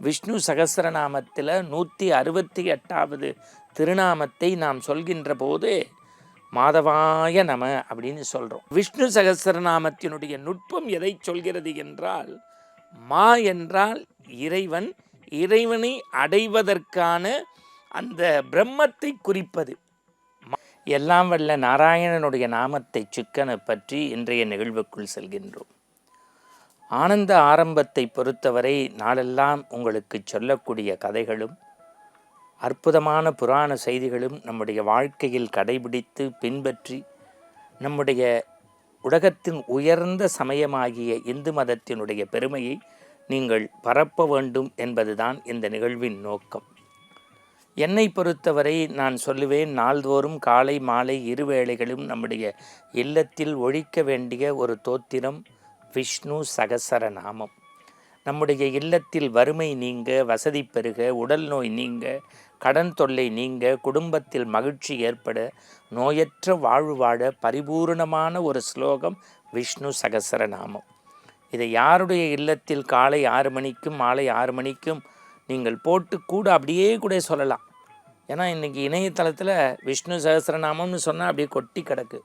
விஷ்ணு சகஸ்ரநாமத்தில் நூற்றி அறுபத்தி எட்டாவது திருநாமத்தை நாம் சொல்கின்ற போது மாதவாய நம அப்படின்னு சொல்கிறோம் விஷ்ணு சகஸ்ரநாமத்தினுடைய நுட்பம் எதை சொல்கிறது என்றால் மா என்றால் இறைவன் இறைவனை அடைவதற்கான அந்த பிரம்மத்தை குறிப்பது. எல்லாம் வல்ல நாராயணனுடைய நாமத்தை சிக்கனை பற்றி இன்றைய நிகழ்வுக்குள் செல்கின்றோம். ஆனந்த ஆரம்பத்தை பொறுத்தவரை நாளெல்லாம் உங்களுக்கு சொல்லக்கூடிய கதைகளும் அற்புதமான புராண செய்திகளும் நம்முடைய வாழ்க்கையில் கடைபிடித்து பின்பற்றி நம்முடைய உலகத்தின் உயர்ந்த சமயமாகிய இந்து மதத்தினுடைய பெருமையை நீங்கள் பரப்ப வேண்டும் என்பதுதான் இந்த நிகழ்வின் நோக்கம். என்னை பொறுத்தவரை நான் சொல்லுவேன் நாள்தோறும் காலை மாலை இருவேளைகளும் நம்முடைய இல்லத்தில் ஒழிக்க வேண்டிய ஒரு தோத்திரம் விஷ்ணு சகசர நாமம் நம்முடைய இல்லத்தில் வறுமை நீங்க வசதி பெருக உடல் நோய் நீங்க கடன் தொல்லை நீங்க குடும்பத்தில் மகிழ்ச்சி ஏற்பட நோயற்ற வாழ்வு வாழ பரிபூரணமான ஒரு ஸ்லோகம் விஷ்ணு சகசர நாமம் இதை யாருடைய இல்லத்தில் காலை ஆறு மணிக்கும் மாலை ஆறு மணிக்கும் நீங்கள் போட்டு கூட அப்படியே கூட சொல்லலாம். ஏன்னா இன்றைக்கி இணையதளத்தில் விஷ்ணு சகசரநாமம்னு சொன்னால் அப்படியே கொட்டி கிடக்கு.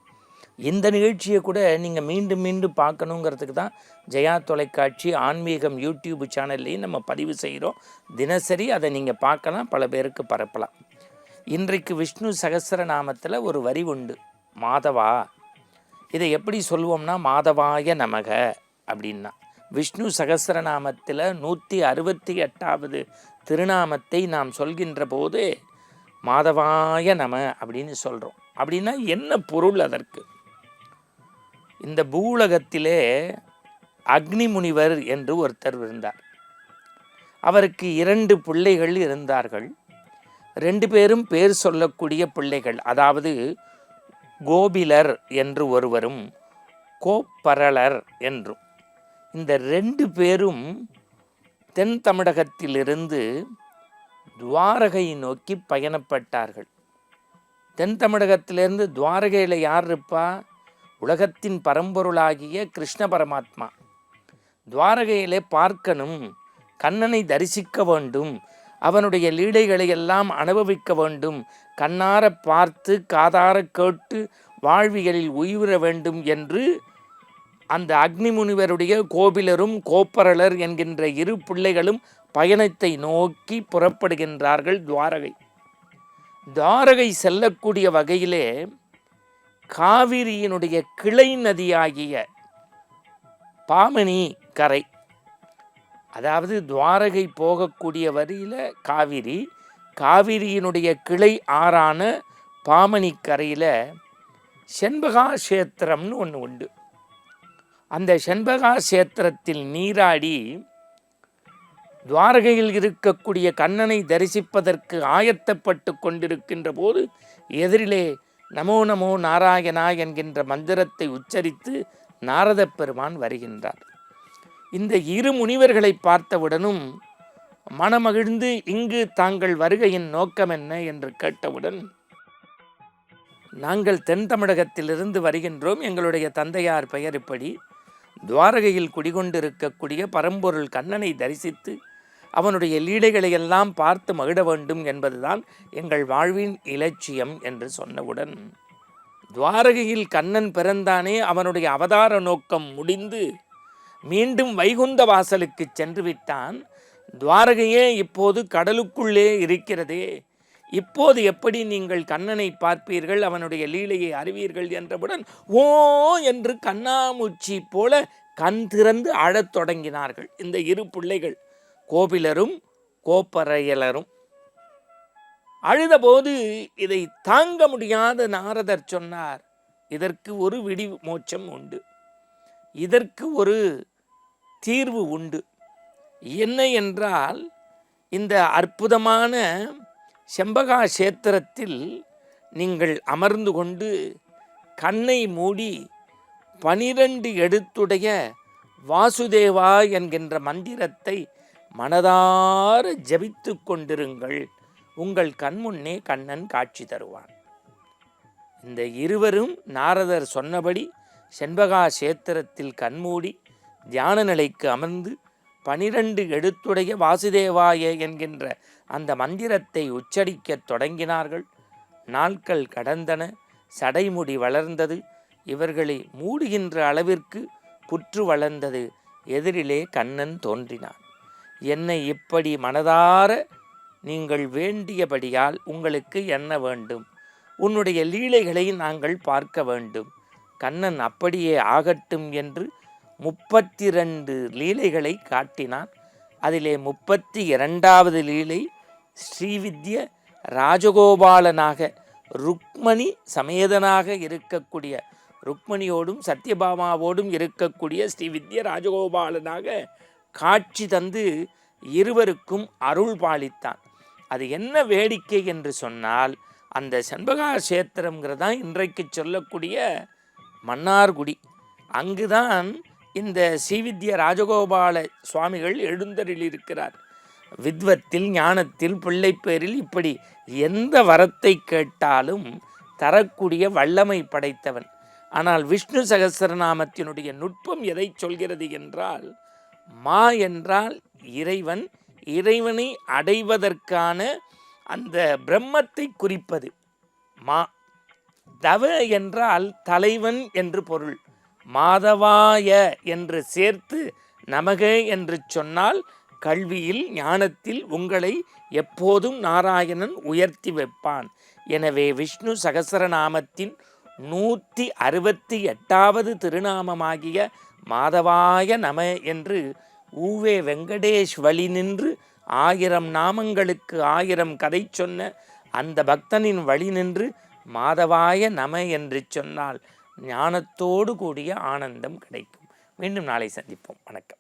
இந்த நிகழ்ச்சியை கூட நீங்கள் மீண்டும் மீண்டும் பார்க்கணுங்கிறதுக்கு தான் ஜெயா தொலைக்காட்சி ஆன்மீகம் யூடியூப் சேனல்லையும் நம்ம பதிவு செய்கிறோம் தினசரி அதை நீங்கள் பார்க்கலாம் பல பேருக்கு பரப்பலாம். இன்றைக்கு விஷ்ணு சகஸ்ரநாமத்தில் ஒரு வரி உண்டு. மாதவா இதை எப்படி சொல்லுவோம்னா மாதவாய நமக அப்படின்னா. விஷ்ணு சகசரநாமத்தில் நூற்றி அறுபத்தி எட்டாவது திருநாமத்தை நாம் சொல்கின்ற போது மாதவாய நம அப்படின்னு சொல்கிறோம் அப்படின்னா என்ன பொருள் அதற்கு? இந்த பூலகத்திலே அக்னி முனிவர் என்று ஒருத்தர் இருந்தார். அவருக்கு இரண்டு பிள்ளைகள் இருந்தார்கள். ரெண்டு பேரும் பேர் சொல்லக்கூடிய பிள்ளைகள் அதாவது கோபிலர் என்று ஒருவரும் கோப்பரளர் என்றும். இந்த ரெண்டு பேரும் தென் தமிழகத்திலிருந்து துவாரகை நோக்கி பயணப்பட்டார்கள். தென் தமிழகத்திலிருந்து துவாரகையில் யார் இருப்பா? உலகத்தின் பரம்பொருளாகிய கிருஷ்ண பரமாத்மா. துவாரகையிலே பார்க்கணும் கண்ணனை தரிசிக்க வேண்டும் அவனுடைய லீலைகளை எல்லாம் அனுபவிக்க வேண்டும் கண்ணார பார்த்து காதார கேட்டு வாழ்வியலில் உயிர வேண்டும் என்று அந்த அக்னி முனிவருடைய கோபிலரும் கோப்பரலர் என்கின்ற இரு பிள்ளைகளும் பயணத்தை நோக்கி புறப்படுகின்றார்கள் துவாரகை. துவாரகை செல்லக்கூடிய வகையிலே காவிரியினுடைய கிளை நதியாகிய பாமணி கரை அதாவது துவாரகை போகக்கூடிய வரியில் காவிரி காவிரியினுடைய கிளை ஆறான பாமணி கரையில் செண்பகா சேத்திரம்னு ஒன்று உண்டு. அந்த செண்பகா சேத்திரத்தில் நீராடி துவாரகையில் இருக்கக்கூடிய கண்ணனை தரிசிப்பதற்கு ஆயத்தப்பட்டு கொண்டிருக்கின்ற போது எதிரிலே நமோ நமோ நாராயணா என்கின்ற மந்திரத்தை உச்சரித்து நாரதப் பெருமான் வருகின்றார். இந்த இரு முனிவர்களை பார்த்தவுடனும் மனமகிழ்ந்து இங்கு தாங்கள் வருகையின் நோக்கம் என்ன என்று கேட்டவுடன் நாங்கள் தென் தமிழகத்திலிருந்து வருகின்றோம். எங்களுடைய தந்தையார் பெயர் இப்படி. துவாரகையில் குடிகொண்டிருக்கக்கூடிய பரம்பொருள் கண்ணனை தரிசித்து அவனுடைய லீடைகளை எல்லாம் பார்த்து மகிழ வேண்டும் என்பதுதான் எங்கள் வாழ்வின் இலட்சியம் என்று சொன்னவுடன் துவாரகையில் கண்ணன் பிறந்தானே அவனுடைய அவதார நோக்கம் முடிந்து மீண்டும் வைகுந்த வாசலுக்கு சென்று விட்டான் துவாரகையே இப்போது கடலுக்குள்ளே இருக்கிறதே. இப்போது எப்படி நீங்கள் கண்ணனை பார்ப்பீர்கள்? அவனுடைய லீலையை அறிவீர்கள் என்றவுடன் ஓ என்று கண்ணாமூச்சி போல கண் திறந்து அழத் தொடங்கினார்கள். இந்த இரு பிள்ளைகள் கோபிலரும் கோப்பரையலரும். அழுதபோது இதை தாங்க முடியாத நாரதர் சொன்னார் இதற்கு ஒரு விடி மோட்சம் உண்டு. இதற்கு ஒரு தீர்வு உண்டு. என்ன என்றால் இந்த அற்புதமான செம்பகா சேத்திரத்தில் நீங்கள் அமர்ந்து கொண்டு கண்ணை மூடி பனிரெண்டு எழுத்துடைய வாசுதேவா என்கின்ற மந்திரத்தை மனதார ஜபித்து கொண்டிருங்கள். உங்கள் கண்முன்னே கண்ணன் காட்சி தருவான். இந்த இருவரும் நாரதர் சொன்னபடி செண்பகா சேத்திரத்தில் கண்மூடி தியான நிலைக்கு அமர்ந்து பனிரெண்டு எழுத்துடைய வாசுதேவாய என்கின்ற அந்த மந்திரத்தை உச்சரிக்கத் தொடங்கினார்கள். நாட்கள் கடந்தன. சடைமுடி வளர்ந்தது. இவர்களை மூடுகின்ற அளவிற்கு புற்று வளர்ந்தது. எதிரிலே கண்ணன் தோன்றினான். என்னை இப்படி மனதார நீங்கள் வேண்டியபடியால் உங்களுக்கு என்ன வேண்டும்? உன்னுடைய லீலைகளை நாங்கள் பார்க்க வேண்டும். கண்ணன் அப்படியே ஆகட்டும் என்று முப்பத்தி ரெண்டு லீலைகளை காட்டினான். அதிலே முப்பத்தி இரண்டாவது லீலை ஸ்ரீவித்ய ராஜகோபாலனாக ருக்மணி சமேதனாக இருக்கக்கூடிய ருக்மணியோடும் சத்யபாமாவோடும் இருக்கக்கூடிய ஸ்ரீவித்ய ராஜகோபாலனாக காட்சி தந்து இருவருக்கும் அருள் பாலித்தான். அது என்ன வேடிக்கை என்று சொன்னால் அந்த செண்பகா கஷேத்திரங்கிறதான் இன்றைக்கு சொல்லக்கூடிய மன்னார்குடி. அங்குதான் இந்த ஸ்ரீவித்ய ராஜகோபால சுவாமிகள் எழுந்தருளியிருக்கிறார். வித்வத்தில் ஞானத்தில் பிள்ளைப்பேரில் இப்படி எந்த வரத்தை கேட்டாலும் தரக்கூடிய வல்லமை படைத்தவன். ஆனால் விஷ்ணு சகசரநாமத்தினுடைய நுட்பம் எதை சொல்கிறது என்றால் மா என்றால் இறைவன் இறைவனை அடைவதற்கான அந்த பிரம்மத்தை குறிப்பது. மா. தவ என்றால் தலைவன் என்று பொருள். மாதவாய என்று சேர்த்து நமக என்று சொன்னால் கல்வியில் ஞானத்தில் உங்களை எப்போதும் நாராயணன் உயர்த்தி வைப்பான். எனவே விஷ்ணு சகசரநாமத்தின் நூற்றி அறுபத்தி எட்டாவது திருநாமமாகிய மாதவாய நம என்று ஊவே வெங்கடேஷ் வழி நின்று ஆயிரம் நாமங்களுக்கு ஆயிரம் கதை சொன்ன அந்த பக்தனின் வழி நின்று மாதவாய நம என்று சொன்னால் ஞானத்தோடு கூடிய ஆனந்தம் கிடைக்கும். மீண்டும் நாளை சந்திப்போம். வணக்கம்.